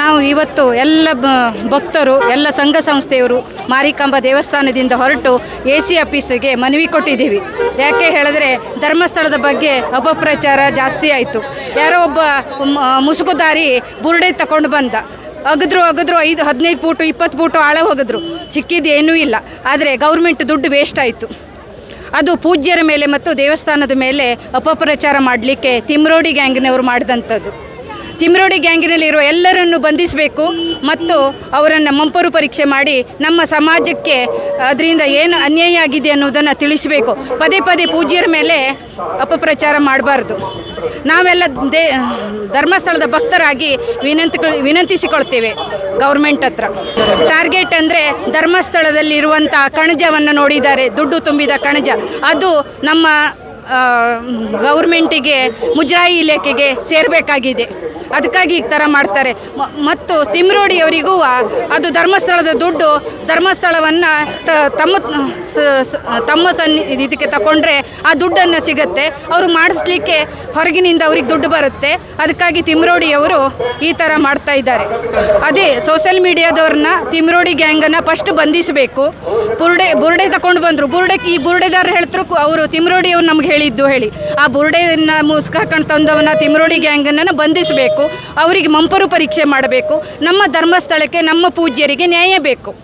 ನಾವು ಇವತ್ತು ಎಲ್ಲ ಭಕ್ತರು, ಎಲ್ಲ ಸಂಘ ಸಂಸ್ಥೆಯವರು ಮಾರಿಕಾಂಬ ದೇವಸ್ಥಾನದಿಂದ ಹೊರಟು ಎ ಸಿ ಆಫೀಸಿಗೆ ಮನವಿ ಕೊಟ್ಟಿದ್ದೀವಿ. ಯಾಕೆ ಹೇಳಿದ್ರೆ ಧರ್ಮಸ್ಥಳದ ಬಗ್ಗೆ ಅಪಪ್ರಚಾರ ಜಾಸ್ತಿ ಆಯಿತು. ಯಾರೋ ಒಬ್ಬ ಮುಸುಗುದಾರಿ ಬುರುಡೆ ತಗೊಂಡು ಬಂದ. ಅಗದ್ರು ಅಗದ್ರು ಐದು, ಹದಿನೈದು ಫೂಟು ಇಪ್ಪತ್ತು ಫೂಟು ಆಳ ಹೋಗಿದ್ರು ಚಿಕ್ಕಿದ್ದು ಏನೂ ಇಲ್ಲ. ಆದರೆ ಗೌರ್ಮೆಂಟ್ ದುಡ್ಡು ವೇಸ್ಟ್ ಆಯಿತು. ಅದು ಪೂಜ್ಯರ ಮೇಲೆ ಮತ್ತು ದೇವಸ್ಥಾನದ ಮೇಲೆ ಅಪಪ್ರಚಾರ ಮಾಡಲಿಕ್ಕೆ ತಿಮ್ರೋಡಿ ಗ್ಯಾಂಗ್ನವರು ಮಾಡಿದಂಥದ್ದು. ತಿಮ್ರೋಡಿ ಗ್ಯಾಂಗಿನಲ್ಲಿರುವ ಎಲ್ಲರನ್ನು ಬಂಧಿಸಬೇಕು ಮತ್ತು ಅವರನ್ನು ಮಂಪರು ಪರೀಕ್ಷೆ ಮಾಡಿ ನಮ್ಮ ಸಮಾಜಕ್ಕೆ ಅದರಿಂದ ಏನು ಅನ್ಯಾಯ ಆಗಿದೆ ಅನ್ನೋದನ್ನು ತಿಳಿಸಬೇಕು. ಪದೇ ಪದೇ ಪೂಜ್ಯರ ಮೇಲೆ ಅಪಪ್ರಚಾರ ಮಾಡಬಾರ್ದು. ನಾವೆಲ್ಲ ದೇ, ಧರ್ಮಸ್ಥಳದ ಭಕ್ತರಾಗಿ ವಿನಂತಿ, ವಿನಂತಿಸಿಕೊಳ್ತೇವೆ ಗೌರ್ಮೆಂಟ್ ಹತ್ರ. ಟಾರ್ಗೆಟ್ ಅಂದರೆ ಧರ್ಮಸ್ಥಳದಲ್ಲಿರುವಂಥ ಕಣಜವನ್ನು ನೋಡಿದ್ದಾರೆ, ದುಡ್ಡು ತುಂಬಿದ ಕಣಜ. ಅದು ನಮ್ಮ ಗೌರ್ಮೆಂಟಿಗೆ, ಮುಜರಾಯಿ ಇಲಾಖೆಗೆ ಸೇರಬೇಕಾಗಿದೆ. ಅದಕ್ಕಾಗಿ ಈ ಥರ ಮಾಡ್ತಾರೆ. ಮತ್ತು ತಿಮ್ರೋಡಿಯವರಿಗೂ ಅದು ಧರ್ಮಸ್ಥಳದ ದುಡ್ಡು, ಧರ್ಮಸ್ಥಳವನ್ನು ತಮ್ಮ ತಮ್ಮ ಸನ್ನಿ, ಇದಕ್ಕೆ ತಗೊಂಡ್ರೆ ಆ ದುಡ್ಡನ್ನು ಸಿಗುತ್ತೆ. ಅವರು ಮಾಡಿಸ್ಲಿಕ್ಕೆ ಹೊರಗಿನಿಂದ ಅವ್ರಿಗೆ ದುಡ್ಡು ಬರುತ್ತೆ. ಅದಕ್ಕಾಗಿ ತಿಮ್ರೋಡಿಯವರು ಈ ಥರ ಮಾಡ್ತಾ ಇದ್ದಾರೆ. ಅದೇ ಸೋಷಿಯಲ್ ಮೀಡಿಯಾದವ್ರನ್ನ, ತಿಮ್ರೋಡಿ ಗ್ಯಾಂಗನ್ನು ಫಸ್ಟ್ ಬಂಧಿಸಬೇಕು. ಬುರುಡೆ ಬುರುಡೆ ತಗೊಂಡು ಬಂದರು. ಬುರುಡೆ, ಈ ಬುರುಡೆದಾರ ಹೇಳ್ತರು ಅವರು ತಿಮ್ರೋಡಿಯವ್ರು ನಮ್ಗೆ ಹೇಳಿದ್ದು ಹೇಳಿ. ಆ ಬುರುಡೆಯನ್ನು ಮುಸ್ಕಾಕೊಂಡು ತಂದವನ್ನ ತಿಮ್ರೋಡಿ ಗ್ಯಾಂಗನ್ನು ಬಂಧಿಸಬೇಕು. ಅವರಿಗೆ ಮಂಪರು ಪರೀಕ್ಷೆ ಮಾಡಬೇಕು ನಮ್ಮ ಧರ್ಮಸ್ಥಳಕ್ಕೆ ನಮ್ಮ ಪೂಜ್ಯರಿಗೆ ನ್ಯಾಯ ಬೇಕು.